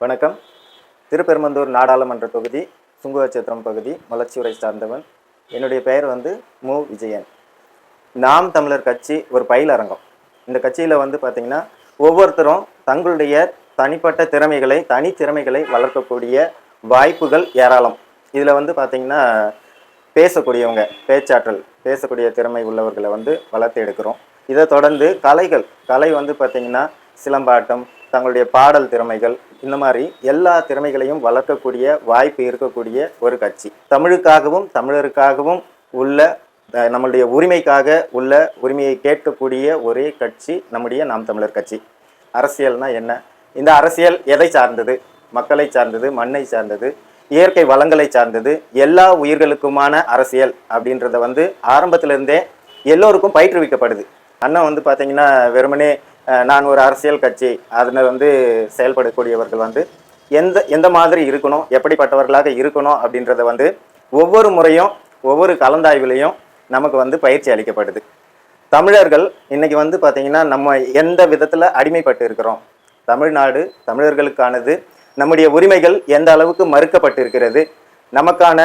வணக்கம். திருப்பெரும்பந்தூர் நாடாளுமன்ற தொகுதி சுங்குவச்சத்திரம் பகுதி மலர்ச்சியுரை சார்ந்தவன். என்னுடைய பெயர் வந்து மு. விஜயன். நாம் தமிழர் கட்சி ஒரு பயிலரங்கம் இந்த கட்சியில் வந்து பார்த்திங்கன்னா ஒவ்வொருத்தரும் தங்களுடைய தனிப்பட்ட திறமைகளை தனித்திறமைகளை வளர்க்கக்கூடிய வாய்ப்புகள் ஏராளம். இதில் வந்து பார்த்திங்கன்னா பேசக்கூடியவங்க பேச்சாற்றல் பேசக்கூடிய திறமை உள்ளவர்களை வந்து வளர்த்து எடுக்கிறோம். இதை தொடர்ந்து கலைகள் கலை வந்து பார்த்திங்கன்னா சிலம்பாட்டம் தங்களுடைய பாடல் திறமைகள் இந்த மாதிரி எல்லா திறமைகளையும் வளர்க்கக்கூடிய வாய்ப்பு இருக்கக்கூடிய ஒரு கட்சி. தமிழுக்காகவும் தமிழருக்காகவும் உள்ள நம்மளுடைய உரிமைக்காக உள்ள உரிமையை கேட்கக்கூடிய ஒரே கட்சி நம்முடைய நாம் தமிழர் கட்சி. அரசியல்னா என்ன? இந்த அரசியல் எதை சார்ந்தது? மக்களை சார்ந்தது மண்ணை சார்ந்தது இயற்கை வளங்களை சார்ந்தது எல்லா உயிர்களுக்குமான அரசியல் அப்படின்றத வந்து ஆரம்பத்திலிருந்தே எல்லோருக்கும் பயிற்றுவிக்கப்படுது. அண்ணன் வந்து பார்த்தீங்கன்னா வெறுமனே நான் ஒரு அரசியல் கட்சி அதில் வந்து செயல்படக்கூடியவர்கள் வந்து எந்த எந்த மாதிரி இருக்கணும் எப்படிப்பட்டவர்களாக இருக்கணும் அப்படின்றத வந்து ஒவ்வொரு முறையும் ஒவ்வொரு கலந்தாய்விலையும் நமக்கு வந்து பயிற்சி அளிக்கப்படுது. தமிழர்கள் இன்னைக்கு வந்து பார்த்தீங்கன்னா நம்ம எந்த விதத்தில் அடிமைப்பட்டு இருக்கிறோம்? தமிழ்நாடு தமிழர்களுக்கானது நம்முடைய உரிமைகள் எந்த அளவுக்கு மறுக்கப்பட்டு இருக்கிறது நமக்கான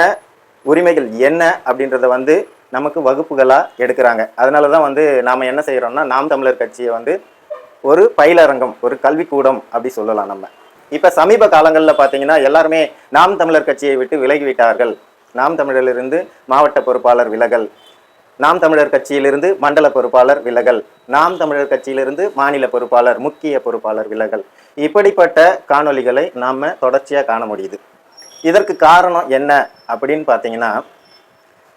உரிமைகள் என்ன அப்படின்றத வந்து நமக்கு வகுப்புகளாக எடுக்கிறாங்க. அதனால தான் வந்து நாம் என்ன செய்கிறோம்னா நாம் தமிழர் கட்சியை வந்து ஒரு பயிலரங்கம் ஒரு கல்விக்கூடம் அப்படி சொல்லலாம் நம்ம. இப்போ சமீப காலங்களில் பார்த்தீங்கன்னா எல்லாருமே நாம் தமிழர் கட்சியை விட்டு விலகிவிட்டார்கள் நாம் தமிழரிலிருந்து மாவட்ட பொறுப்பாளர் விலகல். நாம் தமிழர் கட்சியிலிருந்து மண்டல பொறுப்பாளர் விலகல். நாம் தமிழர் கட்சியிலிருந்து மாநில பொறுப்பாளர் முக்கிய பொறுப்பாளர் விலகல். இப்படிப்பட்ட காணொளிகளை நாம் தொடர்ச்சியாக காண முடியுது. இதற்கு காரணம் என்ன அப்படின்னு பார்த்தீங்கன்னா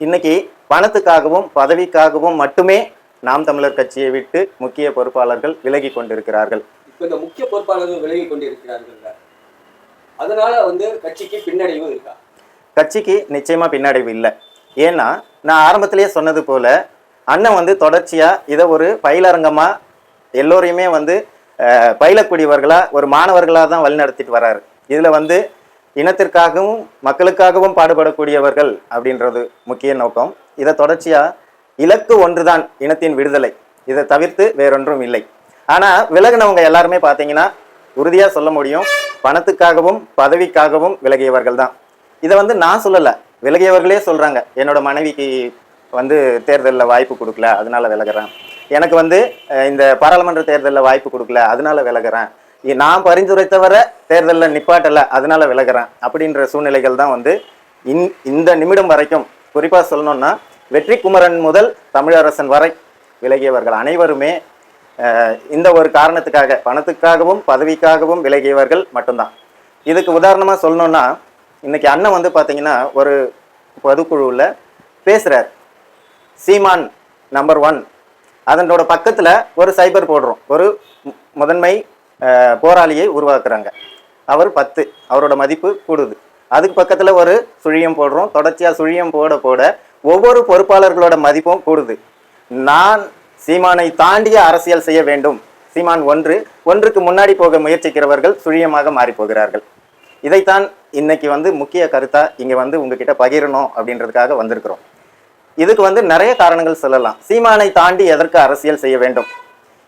இன்னைக்கு பணத்துக்காகவும் பதவிக்காகவும் மட்டுமே நாம் தமிழர் கட்சியை விட்டு முக்கிய பொறுப்பாளர்கள் விலகி கொண்டிருக்கிறார்கள். இப்ப இந்த முக்கிய பொறுப்பாளர்கள் விலகி கொண்டிருக்கிறார்கள் அதனால வந்து கட்சிக்கு பின்னடைவு இருக்கா? கட்சிக்கு நிச்சயமா பின்னடைவு இல்லை. ஏன்னா நான் ஆரம்பத்திலேயே சொன்னது போல அண்ணன் வந்து தொடர்ச்சியா இதை ஒரு பயிலரங்கமா எல்லோரையுமே வந்து அஹ், பயிலக்கூடியவர்களா ஒரு மாணவர்களா தான் வழிநடத்திட்டு வராரு. இதுல வந்து இனத்திற்காகவும் மக்களுக்காகவும் பாடுபடக்கூடியவர்கள் அப்படின்றது முக்கிய நோக்கம். இதை தொடர்ச்சியா இலக்கு ஒன்றுதான் இனத்தின் விடுதலை. இதை தவிர்த்து வேறொன்றும் இல்லை. ஆனால் விலகினவங்க எல்லாருமே பார்த்தீங்கன்னா உறுதியாக சொல்ல முடியும் பணத்துக்காகவும் பதவிக்காகவும் விலகியவர்கள் தான் இதை வந்து நான் சொல்லலை. விலகியவர்களே சொல்கிறாங்க என்னோட மனைவிக்கு வந்து தேர்தலில் வாய்ப்பு கொடுக்கல அதனால விலகிறேன். எனக்கு வந்து இந்த பாராளுமன்ற தேர்தலில் வாய்ப்பு கொடுக்கல அதனால விலகிறேன். நான் பரிந்துரைத்தவரை தேர்தலில் நிப்பாட்டலை அதனால விலகுறேன். அப்படின்ற சூழ்நிலைகள் தான் வந்து இந் இந்த நிமிடம் வரைக்கும் குறிப்பாக சொல்லணும்னா வெற்றி குமரன் முதல் தமிழரசன் வரை விலகியவர்கள் அனைவருமே இந்த ஒரு காரணத்துக்காக பணத்துக்காகவும் பதவிக்காகவும் விலகியவர்கள் மட்டும்தான். இதுக்கு உதாரணமாக சொல்லணும்னா இன்றைக்கி அண்ணன் வந்து பார்த்திங்கன்னா ஒரு பொதுக்குழுவில் பேசுகிறார் சீமான் நம்பர் ஒன் அதனோட பக்கத்தில் ஒரு சைபர் போடுறோம். ஒரு முதன்மை போராளியை உருவாக்குறாங்க. அவர் பத்து. அவரோட மதிப்பு கூடுது. அதுக்கு பக்கத்தில் ஒரு சுழியம் போடுறோம். தொடர்ச்சியாக சுழியம் போட போட ஒவ்வொரு பொறுப்பாளர்களோட மதிப்பும் கூடுது. நான் சீமானை தாண்டிய அரசியல் செய்ய வேண்டும். சீமான் ஒன்று ஒன்றுக்கு முன்னாடி போக முயற்சிக்கிறவர்கள் சுழியமாக மாறி போகிறார்கள். இதைத்தான் இன்னைக்கு வந்து முக்கிய கருத்தா இங்க வந்து உங்ககிட்ட பகிரணும் அப்படின்றதுக்காக வந்திருக்கிறோம். இதுக்கு வந்து நிறைய காரணங்கள் சொல்லலாம். சீமானை தாண்டி எதற்கு அரசியல் செய்ய வேண்டும்?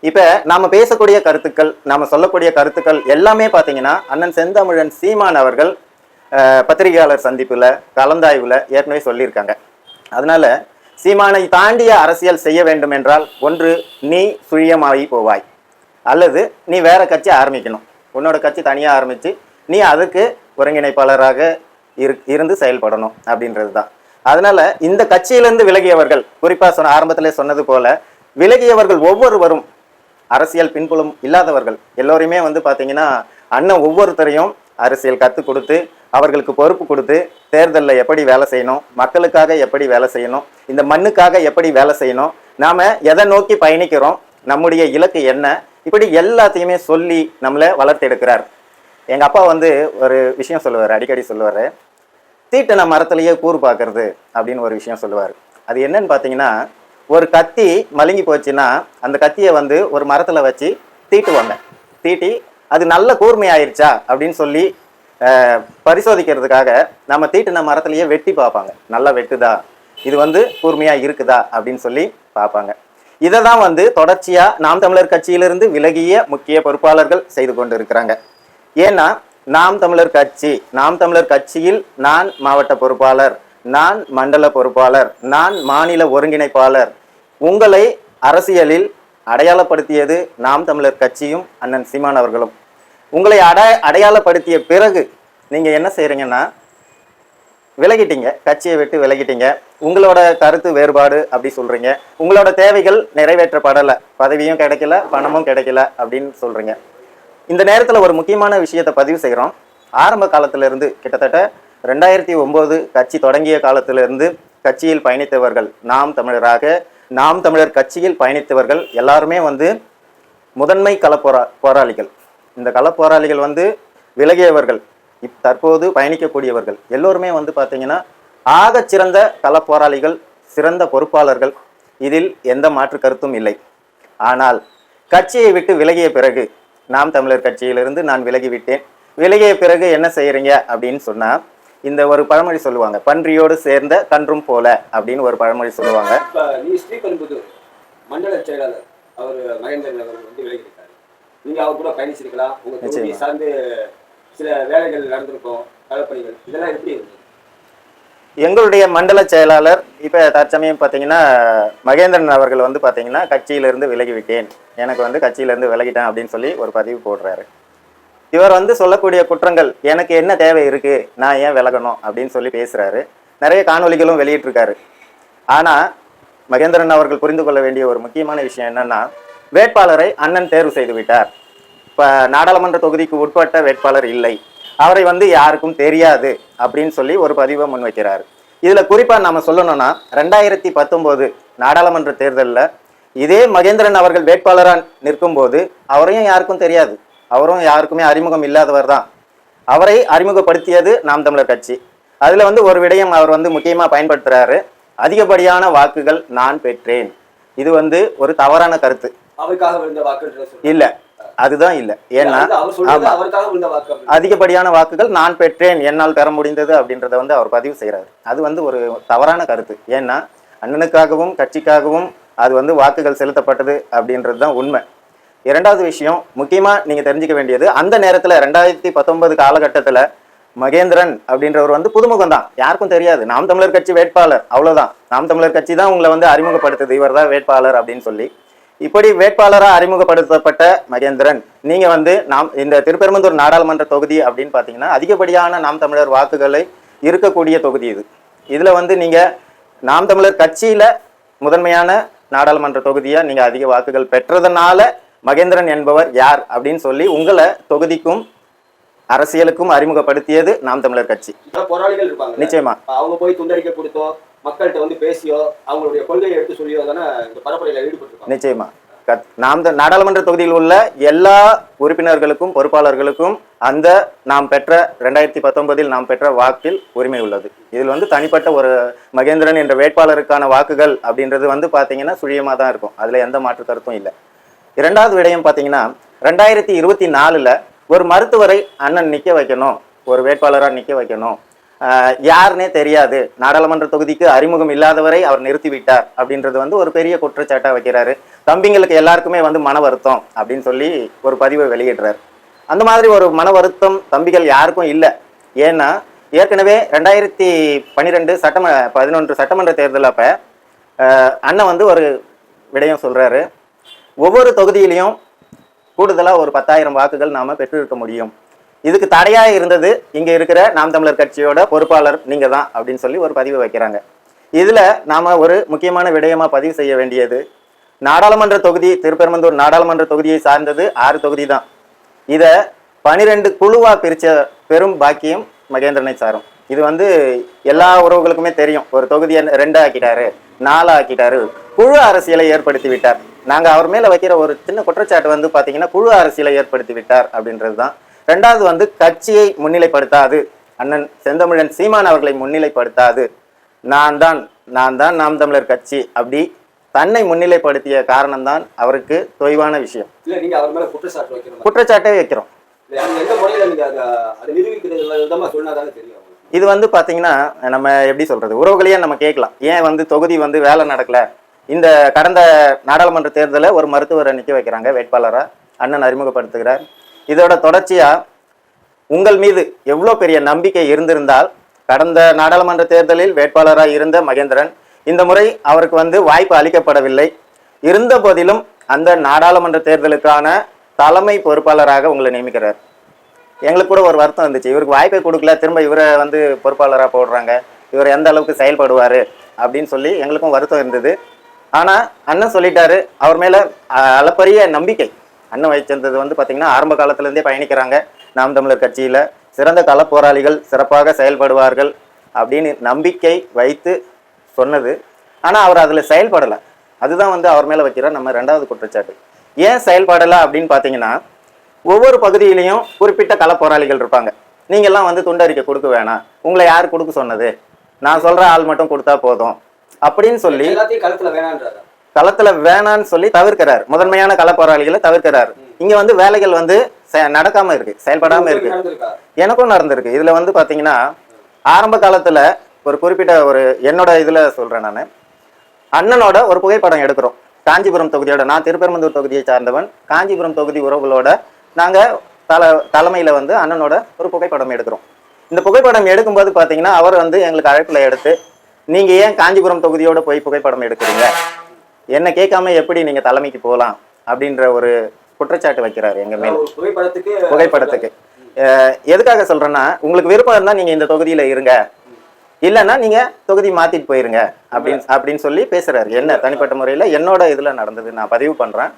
இப்ப நாம பேசக்கூடிய கருத்துக்கள் நாம சொல்லக்கூடிய கருத்துக்கள் எல்லாமே பாத்தீங்கன்னா அண்ணன் செந்தமிழன் சீமான் அவர்கள் பத்திரிகையாளர் சந்திப்புல கலந்தாய்வுல ஏற்கனவே சொல்லியிருக்காங்க. அதனால சீமானை தாண்டிய அரசியல் செய்ய வேண்டும் என்றால் ஒன்று நீ சுழியமாகி போவாய். அல்லது நீ வேற கட்சி ஆரம்பிக்கணும். உன்னோட கட்சி தனியாக ஆரம்பித்து நீ அதுக்கு ஒருங்கிணைப்பாளராக இரு இருந்து செயல்படணும் அப்படின்றது தான் அதனால இந்த கட்சியிலிருந்து விலகியவர்கள் குறிப்பாக சொன்ன ஆரம்பத்தில் சொன்னது போல விலகியவர்கள் ஒவ்வொருவரும் அரசியல் பின்புலம் இல்லாதவர்கள். எல்லோரையுமே வந்து பார்த்தீங்கன்னா அண்ணன் ஒவ்வொருத்தரையும் அரசியல் கற்றுக் கொடுத்து அவர்களுக்கு பொறுப்பு கொடுத்து தேர்தலில் எப்படி வேலை செய்யணும் மக்களுக்காக எப்படி வேலை செய்யணும் இந்த மண்ணுக்காக எப்படி வேலை செய்யணும் நாம் எதை நோக்கி பயணிக்கிறோம் நம்முடைய இலக்கு என்ன இப்படி எல்லாத்தையுமே சொல்லி நம்மளை வளர்த்தெடுக்கிறார் எங்கள் அப்பா வந்து ஒரு விஷயம் சொல்லுவார் அடிக்கடி சொல்லுவார். தீட்டின மரத்துலையே கூறு பார்க்கறது அப்படின்னு ஒரு விஷயம் சொல்லுவார். அது என்னன்னு பார்த்தீங்கன்னா ஒரு கத்தி மலுங்கி போச்சுன்னா அந்த கத்தியை வந்து ஒரு மரத்தில் வச்சு தீட்டுவாங்க. தீட்டி அது நல்ல கூர்மையாயிருச்சா அப்படின்னு சொல்லி பரிசோதிக்கிறதுக்காக நம்ம தீட்டின மரத்துலேயே வெட்டி பார்ப்பாங்க. நல்லா வெட்டுதா? இது வந்து கூர்மையாக இருக்குதா? அப்படின்னு சொல்லி பார்ப்பாங்க. இதை தான் வந்து தொடர்ச்சியாக நாம் தமிழர் கட்சியிலிருந்து விலகிய முக்கிய பொறுப்பாளர்கள் செய்து கொண்டு இருக்கிறாங்க ஏன்னா நாம் தமிழர் கட்சி நாம் தமிழர் கட்சியில் நான் மாவட்ட பொறுப்பாளர் நான் மண்டல பொறுப்பாளர் நான் மாநில ஒருங்கிணைப்பாளர் உங்களை அரசியலில் அடையாளப்படுத்தியது நாம் தமிழர் கட்சியும் அண்ணன் சீமான் அவர்களும். உங்களை அட அடையாளப்படுத்திய பிறகு நீங்கள் என்ன செய்கிறீங்கன்னா விலகிட்டீங்க கட்சியை விட்டு விலகிட்டீங்க. உங்களோட கருத்து வேறுபாடு அப்படி சொல்கிறீங்க உங்களோட தேவைகள் நிறைவேற்றப்படலை. பதவியும் கிடைக்கல பணமும் கிடைக்கல அப்படின்னு சொல்கிறீங்க இந்த நேரத்தில் ஒரு முக்கியமான விஷயத்தை பதிவு செய்கிறோம் ஆரம்ப காலத்திலிருந்து கிட்டத்தட்ட ரெண்டாயிரத்தி ஒம்பது கட்சி தொடங்கிய காலத்திலிருந்து கட்சியில் பயணித்தவர்கள் நாம் தமிழராக நாம் தமிழர் கட்சியில் பயணித்தவர்கள் எல்லாருமே வந்து முதன்மை கள போரா போராளிகள். இந்த கள போராளிகள் வந்து விலகியவர்கள். இப் தற்போது பயணிக்கக்கூடியவர்கள். எல்லோருமே வந்து பார்த்தீங்கன்னா ஆக சிறந்த கள போராளிகள் சிறந்த பொறுப்பாளர்கள். இதில் எந்த மாற்று கருத்தும் இல்லை. ஆனால் கட்சியை விட்டு விலகிய பிறகு நாம் தமிழர் கட்சியிலிருந்து நான் விலகிவிட்டேன். விலகிய பிறகு என்ன செய்கிறீங்க அப்படின்னு சொன்னால் இந்த ஒரு பழமொழி சொல்லுவாங்க பன்றியோடு சேர்ந்த கன்றும் போல அப்படின்னு ஒரு பழமொழி சொல்லுவாங்க. இப்ப நீ ஸ்ரீபெரும்புதூர் மண்டல செயலாளர் அவர் மகேந்திரன் அவர் வந்து விலகியிருக்காரு நீங்க அவர் கூட பயணிச்சிருக்கலாம். உங்க தொகுதி நிச்சயமா. சார்ந்து சில வேலைகள் நடந்திருக்கும் களப்பணிகள் இதெல்லாம் எப்படி இருந்தது? எங்களுடைய மண்டல செயலாளர் இப்போ தற்சமயம் பார்த்தீங்கன்னா மகேந்திரன் அவர்கள் வந்து பார்த்தீங்கன்னா கட்சியிலிருந்து விலகிவிட்டேன். எனக்கு வந்து கட்சியிலிருந்து விலகிட்டேன் அப்படின்னு சொல்லி ஒரு பதிவு போடுறாரு. இவர் வந்து சொல்லக்கூடிய குற்றங்கள் எனக்கு என்ன தேவை இருக்கு நான் ஏன் விலகணும் அப்படின்னு சொல்லி பேசுறாரு. நிறைய காணொளிகளும் வெளியிட்டிருக்காரு. ஆனா மகேந்திரன் அவர்கள் புரிந்து கொள்ள வேண்டிய ஒரு முக்கியமான விஷயம் என்னன்னா வேட்பாளரை அண்ணன் தேர்வு செய்து விட்டார். இப்போ நாடாளுமன்ற தொகுதிக்கு உட்பட்ட வேட்பாளர் இல்லை. அவரை வந்து யாருக்கும் தெரியாது அப்படின்னு சொல்லி ஒரு பதிவை முன்வைக்கிறார். இதுல குறிப்பா நாம சொல்லணும்னா ரெண்டாயிரத்தி பத்தொன்பது நாடாளுமன்ற தேர்தலில் இதே மகேந்திரன் அவர்கள் வேட்பாளராக நிற்கும்போது அவரையும் யாருக்கும் தெரியாது. அவரும் யாருக்குமே அறிமுகம் இல்லாதவர் தான். அவரை அறிமுகப்படுத்தியது நாம் தமிழர் கட்சி. அதுல வந்து ஒரு விடயம் அவர் வந்து முக்கியமா பயன்படுத்துறாரு. அதிகப்படியான வாக்குகள் நான் பெற்றேன். இது வந்து ஒரு தவறான கருத்து. இல்ல. அதுதான் இல்ல. ஏன்னா. அதிகப்படியான வாக்குகள் நான் பெற்றேன். என்னால் பெற முடிந்தது அப்படின்றத வந்து அவர் பதிவு செய்கிறார் அது வந்து ஒரு தவறான கருத்து. ஏன்னா அண்ணனுக்காகவும் கட்சிக்காகவும் அது வந்து வாக்குகள் செலுத்தப்பட்டது அப்படின்றது தான் உண்மை. இரண்டாவது விஷயம் முக்கியமாக நீங்கள் தெரிஞ்சுக்க வேண்டியது அந்த நேரத்தில் ரெண்டாயிரத்தி பத்தொன்பது காலகட்டத்தில் மகேந்திரன் அப்படின்றவர் வந்து புதுமுகம் தான். யாருக்கும் தெரியாது. நாம் தமிழர் கட்சி வேட்பாளர் அவ்வளோதான் நாம் தமிழர் கட்சி தான் உங்களை வந்து அறிமுகப்படுத்துது. இவர் தான் வேட்பாளர் அப்படின்னு சொல்லி. இப்படி வேட்பாளராக அறிமுகப்படுத்தப்பட்ட மகேந்திரன் நீங்கள் வந்து நாம் இந்த திருப்பெரும்பந்தூர் நாடாளுமன்ற தொகுதி அப்படின்னு பார்த்தீங்கன்னா அதிகப்படியான நாம் தமிழர் வாக்குகளை இருக்கக்கூடிய தொகுதி இது. இதில் வந்து நீங்கள் நாம் தமிழர் கட்சியில் முதன்மையான நாடாளுமன்ற தொகுதியாக நீங்கள் அதிக வாக்குகள் பெற்றதனால மகேந்திரன் என்பவர் யார் அப்படின்னு சொல்லி உங்களை தொகுதிக்கும் அரசியலுக்கும் அறிமுகப்படுத்தியது நாம் தமிழர் கட்சி. போராளிகள் இருப்பாங்க. நிச்சயமா. அவங்க போய் துண்டறிக்கை கொடுத்தோ மக்கள்கிட்ட வந்து பேசியோ அவங்களுடைய கொள்கையை எடுத்து சொல்லியோ தானே இந்த பரப்புரையில ஈடுபட்டிருப்பாங்க. நிச்சயமா. நாம் நாடாளுமன்ற தொகுதியில் உள்ள எல்லா உறுப்பினர்களுக்கும் பொறுப்பாளர்களுக்கும் அந்த நாம் பெற்ற ரெண்டாயிரத்தி பத்தொன்பதில் நாம் பெற்ற வாக்கில் உரிமை உள்ளது. இதில் வந்து தனிப்பட்ட ஒரு மகேந்திரன் என்ற வேட்பாளருக்கான வாக்குகள் அப்படின்றது வந்து பார்த்தீங்கன்னா சுழியமாக தான் இருக்கும். அதில் எந்த மாற்று கருத்தும் இல்லை. இரண்டாவது விடயம் பார்த்தீங்கன்னா ரெண்டாயிரத்தி இருபத்தி நாலில் ஒரு மருத்துவரை அண்ணன் நிற்க வைக்கணும் ஒரு வேட்பாளராக நிற்க வைக்கணும். யாருனே தெரியாது. நாடாளுமன்ற தொகுதிக்கு அறிமுகம் இல்லாதவரை அவர் நிறுத்திவிட்டார் அப்படின்றது வந்து ஒரு பெரிய குற்றச்சாட்டாக வைக்கிறாரு. தம்பிங்களுக்கு எல்லாருக்குமே வந்து மன வருத்தம் அப்படின்னு சொல்லி ஒரு பதிவை வெளியிடுறாரு. அந்த மாதிரி ஒரு மன வருத்தம் தம்பிகள் யாருக்கும் இல்லை. ஏன்னா ஏற்கனவே ரெண்டாயிரத்தி பன்னிரெண்டு சட்டம பதினொன்று சட்டமன்ற தேர்தல் அப்போ அண்ணன் வந்து ஒரு விடயம் சொல்கிறாரு ஒவ்வொரு தொகுதியிலையும் கூடுதலாக ஒரு பத்தாயிரம் வாக்குகள் நாம் பெற்றிருக்க முடியும். இதுக்கு தடையாக இருந்தது இங்கே இருக்கிற நாம் தமிழர் கட்சியோட பொறுப்பாளர் நீங்கள் தான் அப்படின்னு சொல்லி ஒரு பதிவு வைக்கிறாங்க. இதில் நாம் ஒரு முக்கியமான விடயமாக பதிவு செய்ய வேண்டியது நாடாளுமன்ற தொகுதி திருப்பெரும்பந்தூர் நாடாளுமன்ற தொகுதியை சார்ந்தது ஆறு தொகுதி தான். இதை பனிரெண்டு குழுவாக பிரிச்ச பெரும் பாக்கியம் மகேந்திரனை சாரும். இது வந்து எல்லா உறவுகளுக்குமே தெரியும். ஒரு தொகுதியை ரெண்டு ஆக்கிட்டாரு நாலு ஆக்கிட்டாரு குழு அரசியலை ஏற்படுத்தி விட்டார். நாங்க அவர் மேல வைக்கிற ஒரு சின்ன குற்றச்சாட்டு வந்து பாத்தீங்கன்னா குழு அரசியலை ஏற்படுத்தி விட்டார் அப்படின்றது தான் ரெண்டாவது வந்து கட்சியை முன்னிலைப்படுத்தாது. அண்ணன் செந்தமிழன் சீமான் அவர்களை முன்னிலைப்படுத்தாது. நான் தான் நான் தான் நாம் தமிழர் கட்சி அப்படி தன்னை முன்னிலைப்படுத்திய காரணம்தான் அவருக்கு தொய்வான விஷயம். குற்றச்சாட்டே வைக்கிறோம். இது வந்து பார்த்தீங்கன்னா நம்ம எப்படி சொல்றது? உறவுகளையே நம்ம கேட்கலாம். ஏன் வந்து தொகுதி வந்து வேலை நடக்கல? இந்த கடந்த நாடாளுமன்ற தேர்தலில் ஒரு மருத்துவரை நிற்க வைக்கிறாங்க வேட்பாளராக அண்ணன் அறிமுகப்படுத்துகிறார். இதோட தொடர்ச்சியாக உங்கள் மீது எவ்வளோ பெரிய நம்பிக்கை இருந்திருந்தால் கடந்த நாடாளுமன்ற தேர்தலில் வேட்பாளராக இருந்த மகேந்திரன் இந்த முறை அவருக்கு வந்து வாய்ப்பு அளிக்கப்படவில்லை. இருந்த போதிலும் அந்த நாடாளுமன்ற தேர்தலுக்கான தலைமை பொறுப்பாளராக உங்களை நியமிக்கிறார். எங்களுக்கு கூட ஒரு வருத்தம் இருந்துச்சு. இவருக்கு வாய்ப்பை கொடுக்கல. திரும்ப இவரை வந்து பொறுப்பாளராக போடுறாங்க. இவர் எந்த அளவுக்கு செயல்படுவார் அப்படின்னு சொல்லி எங்களுக்கும் வருத்தம் இருந்தது. ஆனால் அண்ணன் சொல்லிட்டாரு. அவர் மேலே அளப்பரிய நம்பிக்கை. அண்ணன் வைச்சிருந்தது வந்து பார்த்திங்கன்னா ஆரம்ப காலத்துலேருந்தே பயணிக்கிறாங்க. நாம் தமிழர் கட்சியில் சிறந்த கள போராளிகள் சிறப்பாக செயல்படுவார்கள் அப்படின்னு நம்பிக்கை வைத்து சொன்னது. ஆனால் அவர் அதில் செயல்படலை. அதுதான் வந்து அவர் மேலே வைக்கிற நம்ம ரெண்டாவது குற்றச்சாட்டு. ஏன் செயல்படலை அப்படின்னு பார்த்தீங்கன்னா ஒவ்வொரு பகுதியிலையும் குறிப்பிட்ட கள போராளிகள் இருப்பாங்க. நீங்கள்லாம் வந்து துண்டறிக்கை கொடுக்க வேணாம். உங்களை யார் கொடுக்க சொன்னது? நான் சொல்கிற ஆள் மட்டும் கொடுத்தா போதும். அப்படின்னு சொல்லி களத்துல வேணான்றாரு? களத்துல வேணான்னு சொல்லி தவிர்க்கிறார். முதன்மையான கள போராளிகளை தவிர்க்கிறார். இங்க வந்து வேலைகள் வந்து நடக்காம இருக்கு. செயல்படாம இருக்கு. எனக்கும் நடந்திருக்கு. இதுல வந்து பாத்தீங்கன்னா ஆரம்ப காலத்துல ஒரு குறிப்பிட்ட ஒரு என்னோட இதுல சொல்றேன் நான். அண்ணனோட ஒரு புகைப்படம் எடுக்கிறோம். காஞ்சிபுரம் தொகுதியோட. நான் திருப்பெரும்பந்தூர் தொகுதியை சார்ந்தவன். காஞ்சிபுரம் தொகுதி உறவுகளோட நாங்க தல தலைமையில வந்து அண்ணனோட ஒரு புகைப்படம் எடுக்கிறோம். இந்த புகைப்படம் எடுக்கும்போது பாத்தீங்கன்னா அவர் வந்து எங்களுக்கு அழைப்புல எடுத்து நீங்க ஏன் காஞ்சிபுரம் தொகுதியோட போய் புகைப்படம் எடுக்கிறீங்க? என்ன கேட்காம எப்படி நீங்க தலைமைக்கு போகலாம்? அப்படின்ற ஒரு குற்றச்சாட்டு வைக்கிறாரு எங்க மேல. புகைப்படத்துக்கு புகைப்படத்துக்கு. எதுக்காக சொல்றேன்னா உங்களுக்கு விருப்பம் இருந்தா நீங்க இந்த தொகுதியில இருங்க. இல்லைன்னா நீங்க தொகுதி மாத்திட்டு போயிருங்க. அப்படின்னு அப்படின்னு சொல்லி பேசுறாரு. என்ன தனிப்பட்ட முறையில என்னோட இதுல நடந்தது நான் பதிவு பண்றேன்.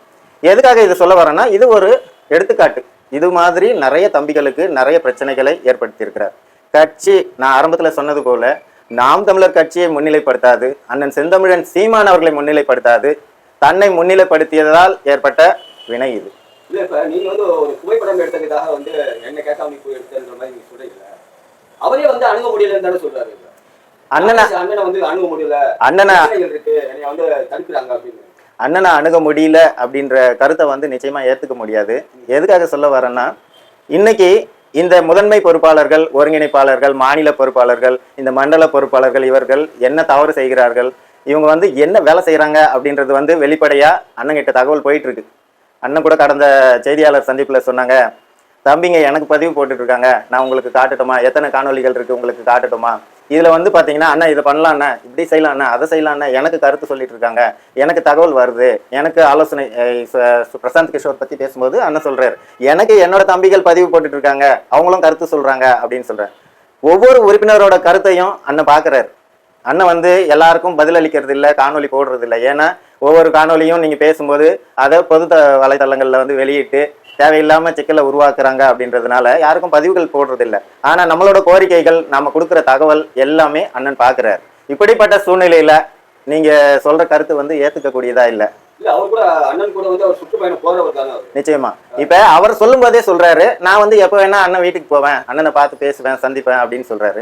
எதுக்காக இது சொல்ல வரேன்னா இது ஒரு எடுத்துக்காட்டு இது மாதிரி நிறைய தம்பிகளுக்கு நிறைய பிரச்சனைகளை ஏற்படுத்தி இருக்கிறார் கட்சி நான் ஆரம்பத்துல சொன்னது போல நாம் தமிழர் கட்சியை முன்னிலைப்படுத்தாது அண்ணன் செந்தமிழன் சீமான் அவர்களை முன்னிலைப்படுத்தாது தன்னை முன்னிலைப்படுத்தியதால் ஏற்பட்ட வினை இது. அவரே வந்து அணுக முடியலன்னு தானே சொல்றாரு. இப்ப. அண்ணனை அண்ணனை வந்து அணுக முடியல. அண்ணனை வந்து தடுக்கிறாங்க அப்படின்னு. அண்ணனை அணுக முடியல அப்படின்ற கருத்தை வந்து நிச்சயமா ஏற்றுக்க முடியாது. எதுக்காக சொல்ல வரேன்னா இன்னைக்கு இந்த முதன்மை பொறுப்பாளர்கள் ஒருங்கிணைப்பாளர்கள் மாநில பொறுப்பாளர்கள் இந்த மண்டல பொறுப்பாளர்கள் இவர்கள் என்ன தவறு செய்கிறார்கள் இவங்க வந்து என்ன வேலை செய்கிறாங்க அப்படின்றது வந்து வெளிப்படையா அண்ணங்கிட்ட தகவல் போயிட்டு இருக்கு அண்ணன் கூட கடந்த செய்தியாளர் சந்திப்பில் சொன்னாங்க தம்பிங்க எனக்கு பதிவு போட்டுட்ருக்காங்க. நான் உங்களுக்கு காட்டட்டுமா? எத்தனை காணொளிகள் இருக்குது உங்களுக்கு காட்டட்டுமா? இதில் வந்து பார்த்தீங்கன்னா அண்ணா இதை பண்ணலாண்ணா இப்படி செய்யலாண்ணா அதை செய்யலாண்ணா எனக்கு கருத்து சொல்லிட்டு இருக்காங்க. எனக்கு தகவல் வருது. எனக்கு ஆலோசனை சு- பிரசாந்த் கிஷோர் பற்றி பேசும்போது அண்ணன் சொல்கிறார் எனக்கு என்னோட தம்பிகள் பதிவு போட்டுட்டு இருக்காங்க. அவங்களும் கருத்து சொல்கிறாங்க அப்படின்னு சொல்கிறேன் ஒவ்வொரு உறுப்பினரோட கருத்தையும் அண்ணன் பார்க்குறாரு அண்ணன் வந்து எல்லாருக்கும் பதிலளிக்கிறது இல்லை காணொலி போடுறது இல்லை. ஏன்னா ஒவ்வொரு காணொலியும் நீங்கள் பேசும்போது அதை பொது த- வந்து வெளியிட்டு தேவையில்லாம சிக்கலை உருவாக்குறாங்க அப்படின்றதுனால யாருக்கும் பதிவுகள் போடுறது இல்லை ஆனா நம்மளோட கோரிக்கைகள் நம்ம கொடுக்குற தகவல் எல்லாமே அண்ணன் பாக்குறாரு. இப்படிப்பட்ட சூழ்நிலையில நீங்க சொல்ற கருத்து வந்து ஏத்துக்கக்கூடியதா இல்லை? நிச்சயமா. இப்ப அவர் சொல்லும் போதே சொல்றாரு நான் வந்து எப்ப வேணா அண்ணன் வீட்டுக்கு போவேன் அண்ணனை பார்த்து பேசுவேன் சந்திப்பேன் அப்படின்னு சொல்றாரு.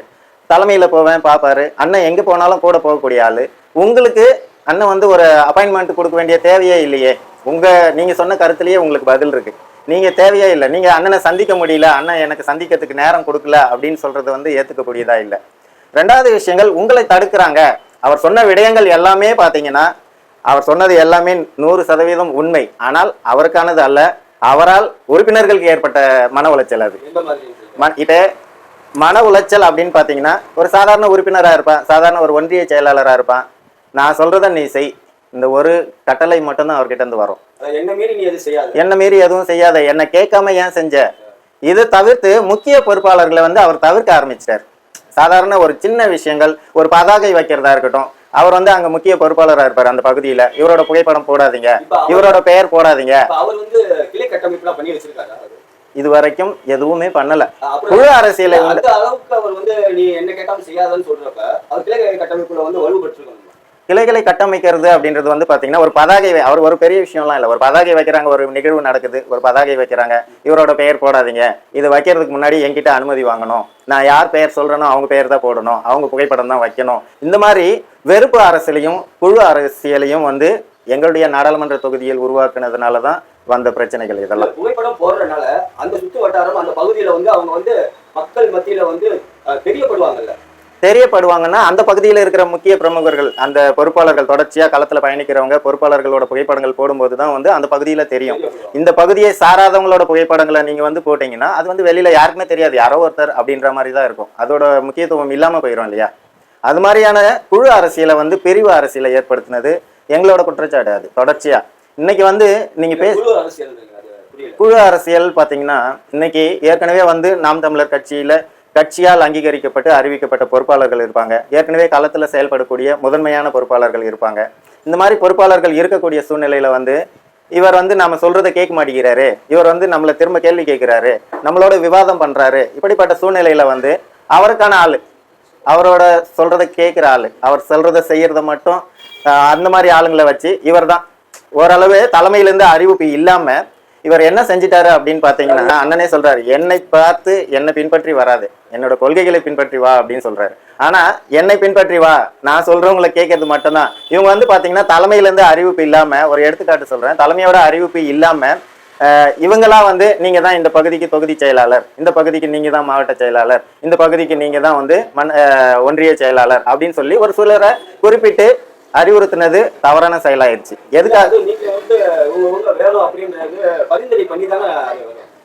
தலைமையில போவேன் பாப்பாரு. அண்ணன் எங்க போனாலும் கூட போகக்கூடிய ஆளு. உங்களுக்கு அண்ணன் வந்து ஒரு அப்பாயின்மெண்ட் கொடுக்க வேண்டிய தேவையே இல்லையே. உங்க நீங்க சொன்ன கருத்துலயே உங்களுக்கு பதில் இருக்கு. நீங்க தேவையே இல்லை. நீங்க அண்ணனை சந்திக்க முடியல அண்ணன் எனக்கு சந்திக்கிறதுக்கு நேரம் கொடுக்கல அப்படின்னு சொல்றது வந்து ஏத்துக்கக்கூடியதா இல்லை. ரெண்டாவது விஷயங்கள் உங்களை தடுக்கிறாங்க. அவர் சொன்ன விடயங்கள் எல்லாமே பாத்தீங்கன்னா அவர் சொன்னது எல்லாமே நூறு சதவீதம் உண்மை. ஆனால் அவருக்கானது அல்ல. அவரால் உறுப்பினர்களுக்கு ஏற்பட்ட மன உளைச்சல் அது. இப்ப மன உளைச்சல் அப்படின்னு பாத்தீங்கன்னா ஒரு சாதாரண உறுப்பினரா இருப்பான். சாதாரண ஒரு ஒன்றிய செயலாளரா இருப்பான். நான் சொல்றத நீ செய். இந்த ஒரு கட்டளை மட்டும்தான் அவர்கிட்ட இருந்து வரும். என்ன மீறி எதுவும் செய்யாது? என்ன கேட்காம ஏன் செஞ்ச? இதை தவிர்த்து முக்கிய பொறுப்பாளர்களை வந்து அவர் தவிர்க்க ஆரம்பிச்சிட்டார். சாதாரண ஒரு சின்ன விஷயங்கள் ஒரு பதாகை வைக்கிறதா இருக்கட்டும். அவர் வந்து அங்க முக்கிய பொறுப்பாளரா இருப்பார் அந்த பகுதியில. இவரோட புகைப்படம் போடாதீங்க. இவரோட பெயர் போடாதீங்க. இது வரைக்கும் எதுவுமே பண்ணல. குழு அரசியலை வந்து கிளைகளை கட்டமைக்கிறது அப்படின்றது வந்து பார்த்தீங்கன்னா ஒரு பதாகை அவர் ஒரு பெரிய விஷயம்லாம் இல்லை. ஒரு பதாகை வைக்கிறாங்க ஒரு நிகழ்வு நடக்குது ஒரு பதாகை வைக்கிறாங்க. இவரோட பெயர் போடாதீங்க. இது வைக்கிறதுக்கு முன்னாடி என்கிட்ட அனுமதி வாங்கணும். நான் யார் பெயர் சொல்கிறேனோ அவங்க பெயர் தான் போடணும். அவங்க புகைப்படம் தான் வைக்கணும். இந்த மாதிரி வெறுப்பு அரசியலையும் குழு அரசியலையும் வந்து எங்களுடைய நாடாளுமன்ற தொகுதியில் உருவாக்குனதுனால தான் வந்த பிரச்சனைகள் இதெல்லாம். புகைப்படம் போடுறதுனால அந்த சுற்று வட்டாரம் அந்த பகுதியில் வந்து அவங்க வந்து மக்கள் மத்தியில் வந்து தெரியப்படுவாங்கல்ல. தெரியப்படுவாங்கன்னா அந்த பகுதியில் இருக்கிற முக்கிய பிரமுகர்கள் அந்த பொறுப்பாளர்கள் தொடர்ச்சியா களத்துல பயணிக்கிறவங்க பொறுப்பாளர்களோட புகைப்படங்கள் போடும்போது தான் வந்து அந்த பகுதியில தெரியும். இந்த பகுதியை சாராதவங்களோட புகைப்படங்களை நீங்க வந்து போட்டீங்கன்னா அது வந்து வெளியில யாருக்குமே தெரியாது. யாரோ ஒருத்தர் அப்படின்ற மாதிரி தான் இருக்கும். அதோட முக்கியத்துவம் இல்லாம போயிடும் இல்லையா? அது மாதிரியான குழு அரசியலை வந்து பிரிவு அரசியலை ஏற்படுத்தினது எங்களோட குற்றச்சாட்டு அது தொடர்ச்சியா. இன்னைக்கு வந்து நீங்க பே குழு அரசியல் அது புரியல. குழு அரசியல் பார்த்தீங்கன்னா இன்னைக்கு ஏற்கனவே வந்து நாம் தமிழர் கட்சியில கட்சியால் அங்கீகரிக்கப்பட்டு அறிவிக்கப்பட்ட பொறுப்பாளர்கள் இருப்பாங்க. ஏற்கனவே காலத்தில் செயல்படக்கூடிய முதன்மையான பொறுப்பாளர்கள் இருப்பாங்க. இந்த மாதிரி பொறுப்பாளர்கள் இருக்கக்கூடிய சூழ்நிலையில வந்து இவர் வந்து நம்ம சொல்றதை கேட்க மாட்டேங்கிறாரு. இவர் வந்து நம்மளை திரும்ப கேள்வி கேட்கிறாரு. நம்மளோட விவாதம் பண்றாரு. இப்படிப்பட்ட சூழ்நிலையில வந்து அவருக்கான ஆளு அவரோட சொல்றதை கேட்குற ஆளு அவர் சொல்றதை செய்கிறத மட்டும் அந்த மாதிரி ஆளுங்களை வச்சு இவர் தான் ஓரளவு தலைமையிலேருந்து அறிவிப்பு இல்லாமல் இவர் என்ன செஞ்சிட்டாரு அப்படின்னு பார்த்தீங்கன்னா அண்ணனே சொல்றாரு என்னை பார்த்து என்னை பின்பற்றி வராது. என்னோட கொள்கைகளை பின்பற்றி வா அப்படின்னு சொல்றாரு. ஆனா என்னை பின்பற்றி வா. நான் சொல்றவங்களை கேட்கறது மட்டும்தான். இவங்க வந்து பாத்தீங்கன்னா தலைமையிலேருந்து அறிவிப்பு இல்லாம ஒரு எடுத்துக்காட்டு சொல்றேன். தலைமையோட அறிவிப்பு இல்லாம இவங்களாம் வந்து நீங்க தான் இந்த பகுதிக்கு தொகுதி செயலாளர் இந்த பகுதிக்கு நீங்க தான் மாவட்ட செயலாளர் இந்த பகுதிக்கு நீங்க தான் வந்து மண் ஒன்றிய செயலாளர் அப்படின்னு சொல்லி ஒரு சிலரை குறிப்பிட்டு அறிவுறுத்தினது தவறான செயலாயிருச்சு எதுக்காக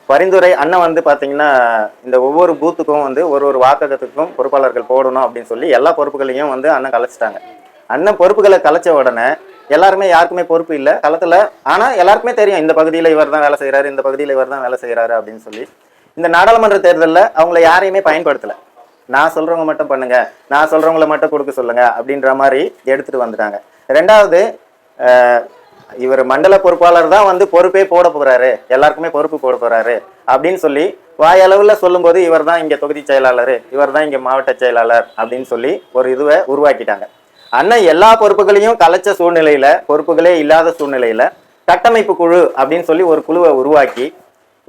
பரிந்துரை அண்ணன் வந்து பாத்தீங்கன்னா இந்த ஒவ்வொரு பூத்துக்கும் வந்து ஒரு ஒரு வாக்ககத்துக்கும் பொறுப்பாளர்கள் போடணும் அப்படின்னு சொல்லி எல்லா பொறுப்புகளையும் வந்து அண்ணன் கலைச்சிட்டாங்க. அண்ணன் பொறுப்புகளை கலைச்ச உடனே எல்லாருமே யாருக்குமே பொறுப்பு இல்லை களத்துல. ஆனா எல்லாருக்குமே தெரியும் இந்த பகுதியில இவர் தான் வேலை செய்யறாரு இந்த பகுதியில இவர் தான் வேலை செய்யறாரு அப்படின்னு சொல்லி. இந்த நாடாளுமன்ற தேர்தல்ல அவங்கள யாரையுமே பயன்படுத்தல. நான் சொல்றவங்க மட்டும் பண்ணுங்க நான் சொல்கிறவங்கள மட்டும் கொடுக்க சொல்லுங்க அப்படின்ற மாதிரி எடுத்துட்டு வந்துட்டாங்க. ரெண்டாவது இவர் மண்டல பொறுப்பாளர் தான் வந்து பொறுப்பே போட போறாரு எல்லாருக்குமே பொறுப்பு போட போறாரு அப்படின்னு சொல்லி வாயளவில் சொல்லும்போது இவர் தான் இங்கே தொகுதி செயலாளர் இவர் தான் இங்கே மாவட்ட செயலாளர் அப்படின்னு சொல்லி ஒரு இதுவை உருவாக்கிட்டாங்க. அண்ணன் எல்லா பொறுப்புகளையும் கலைச்ச சூழ்நிலையில் பொறுப்புகளே இல்லாத சூழ்நிலையில் கட்டமைப்பு குழு அப்படின்னு சொல்லி ஒரு குழுவை உருவாக்கி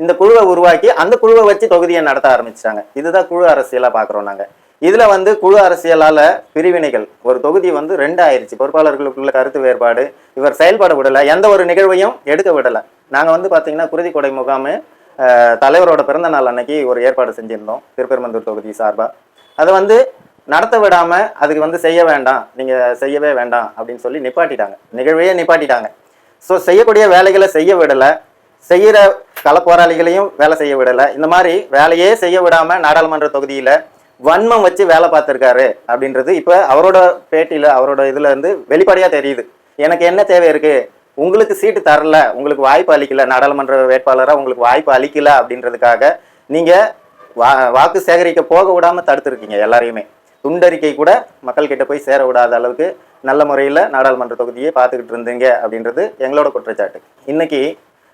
இந்த குழுவை உருவாக்கி அந்த குழுவை வச்சு தொகுதியை நடத்த ஆரம்பிச்சிட்டாங்க. இதுதான் குழு அரசியலா பாக்குறோம் நாங்க. இதுல வந்து குழு அரசியலால பிரிவினைகள். ஒரு தொகுதி வந்து ரெண்டு ஆயிருச்சு பொறுப்பாளர்களுக்குள்ள கருத்து வேறுபாடு இவர் செயல்பட விடல எந்த ஒரு நிகழ்வையும் எடுக்க விடல. நாங்க வந்து பாத்தீங்கன்னா குருதி கொடை முகாமு தலைவரோட பிறந்த நாள் அன்னைக்கு ஒரு ஏற்பாடு செஞ்சிருந்தோம் திருப்பெரும்பந்தூர் தொகுதி சார்பா. அதை வந்து நடத்த விடாம அதுக்கு வந்து செய்ய வேண்டாம் நீங்க செய்யவே வேண்டாம் அப்படின்னு சொல்லி நிப்பாட்டிட்டாங்க. நிகழ்வையே நிப்பாட்டிட்டாங்க. ஸோ செய்யக்கூடிய வேலைகளை செய்ய விடலை. செய்யற களப்போராளிகளையும் வேலை செய்ய விடலை. இந்த மாதிரி வேலையே செய்ய விடாமல் நாடாளுமன்ற தொகுதியில் வன்மம் வச்சு வேலை பார்த்துருக்காரு அப்படின்றது இப்போ அவரோட பேட்டியில் அவரோட இதில் இருந்து வெளிப்படையாக தெரியுது. எனக்கு என்ன தேவை இருக்குது உங்களுக்கு சீட்டு தரல உங்களுக்கு வாய்ப்பு அளிக்கல நாடாளுமன்ற வேட்பாளராக உங்களுக்கு வாய்ப்பு அளிக்கல அப்படின்றதுக்காக நீங்கள் வா வாக்கு சேகரிக்க போக விடாமல் தடுத்துருக்கீங்க எல்லாரையுமே. துண்டறிக்கை கூட மக்கள்கிட்ட போய் சேர விடாத அளவுக்கு நல்ல முறையில் நாடாளுமன்ற தொகுதியை பார்த்துக்கிட்டு இருந்தீங்க அப்படின்றது எங்களோட குற்றச்சாட்டு. இன்றைக்கி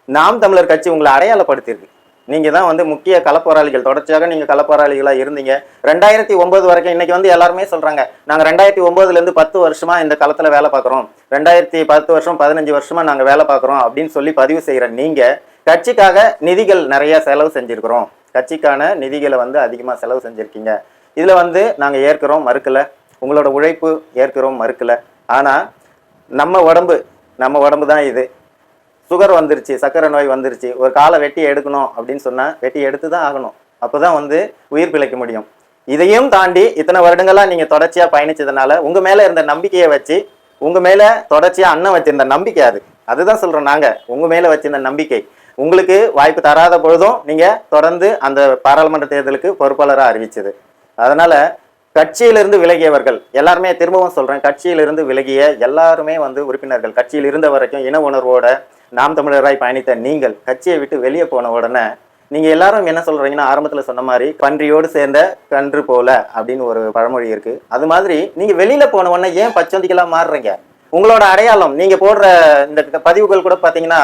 நாம் தமிழர் கட்சி உங்களை அடையாளப்படுத்தியிருக்கு. நீங்க தான் வந்து முக்கிய களப்போராளிகள். தொடர்ச்சியாக நீங்க களப்போராளிகளா இருந்தீங்க. ரெண்டாயிரத்தி ஒன்பது வரைக்கும் இன்னைக்கு வந்து எல்லாருமே சொல்றாங்க நாங்க ரெண்டாயிரத்தி ஒன்பதுல இருந்து பத்து வருஷமா இந்த களத்துல வேலை பார்க்குறோம். ரெண்டாயிரத்தி பத்து வருஷம் பதினஞ்சு வருஷமா நாங்க வேலை பார்க்குறோம் அப்படின்னு சொல்லி பதிவு செய்யற நீங்க கட்சிக்காக நிதிகள் நிறைய செலவு செஞ்சிருக்கிறோம். கட்சிக்கான நிதிகளை வந்து அதிகமாக செலவு செஞ்சுருக்கீங்க. இதில் வந்து நாங்கள் ஏற்கிறோம் மறுக்கல. உங்களோட உழைப்பு ஏற்கிறோம் மறுக்கல. ஆனால் நம்ம உடம்பு நம்ம உடம்பு தான் இது. சுகர் வந்துருச்சு சக்கரை நோய் வந்துருச்சு ஒரு காலை வெட்டி எடுக்கணும் அப்படின்னு சொன்னால் வெட்டி எடுத்து தான் ஆகணும். அப்போ தான் வந்து உயிர் பிழைக்க முடியும். இதையும் தாண்டி இத்தனை வருடங்களாக நீங்கள் தொடர்ச்சியாக பயணித்ததுனால உங்கள் மேலே இருந்த நம்பிக்கையை வச்சு உங்கள் மேலே தொடர்ச்சியாக அண்ணன் வச்சிருந்த நம்பிக்கை அது. அதுதான் சொல்கிறோம் நாங்கள் உங்கள் மேலே வச்சிருந்த நம்பிக்கை. உங்களுக்கு வாய்ப்பு தராத பொழுதும் நீங்கள் தொடர்ந்து அந்த பாராளுமன்ற தேர்தலுக்கு பொறுப்பாளராக அறிவிச்சது. அதனால கட்சியிலிருந்து விலகியவர்கள். எல்லாருமே திரும்பவும் சொல்றேன் கட்சியிலிருந்து விலகிய எல்லாருமே வந்து உறுப்பினர்கள். கட்சியில் இருந்த வரைக்கும் இன உணர்வோட நாம் தமிழராய் பயணித்த நீங்கள் கட்சியை விட்டு வெளியே போன உடனே நீங்க எல்லாரும் என்ன சொல்றீங்கன்னா ஆரம்பத்துல சொன்ன மாதிரி பன்றியோடு சேர்ந்த கன்று போல அப்படின்னு ஒரு பழமொழி இருக்கு. அது மாதிரி நீங்க வெளியில போன உடனே ஏன் பச்சந்திகளா மாறுறீங்க? உங்களோட அடையாளம் நீங்க போடுற இந்த பதிவுகள் கூட பாத்தீங்கன்னா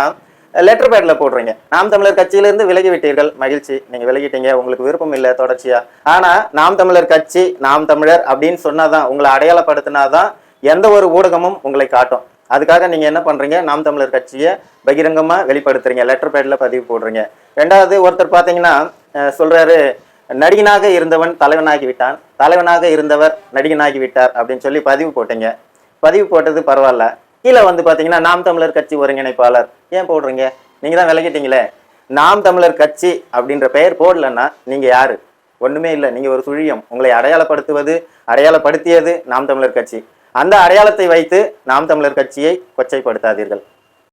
லெட்டர் பேட்ல போடுறீங்க. நாம் தமிழர் கட்சியிலிருந்து விலகி விட்டீர்கள். மகிழ்ச்சி. நீங்க விலகிட்டீங்க. உங்களுக்கு விருப்பம் இல்லை தொடர்ச்சியா. ஆனா நாம் தமிழர் கட்சி நாம் தமிழர் அப்படின்னு சொன்னாதான் உங்களை அடையாளப்படுத்தினாதான் எந்த ஒரு ஊடகமும் உங்களை காட்டும். அதுக்காக நீங்க என்ன பண்றீங்க? நாம் தமிழர் கட்சியை பகிரங்கமா வெளிப்படுத்துறீங்க. லெட்டர் பேட்ல பதிவு போடுறீங்க. ரெண்டாவது ஒருத்தர் பாத்தீங்கன்னா சொல்கிறாரு சொல்றாரு நடிகனாக இருந்தவன் தலைவனாகி விட்டான். தலைவனாக இருந்தவர் நடிகனாகி விட்டார். அப்படின்னு சொல்லி பதிவு போட்டீங்க. பதிவு போட்டது பரவாயில்ல. கீழே வந்து பார்த்தீங்கன்னா நாம் தமிழர் கட்சி ஒருங்கிணைப்பாளர். ஏன் போடுறீங்க? நீங்கள் தான் விளக்கிட்டீங்களே. நாம் தமிழர் கட்சி அப்படின்ற பெயர் போடலன்னா நீங்கள் யார்? ஒன்றுமே இல்லை. நீங்கள் ஒரு சுழியம். உங்களை அடையாளப்படுத்துவது அடையாளப்படுத்தியது நாம் தமிழர் கட்சி. அந்த அடையாளத்தை வைத்து நாம் தமிழர் கட்சியை கொச்சைப்படுத்தாதீர்கள்.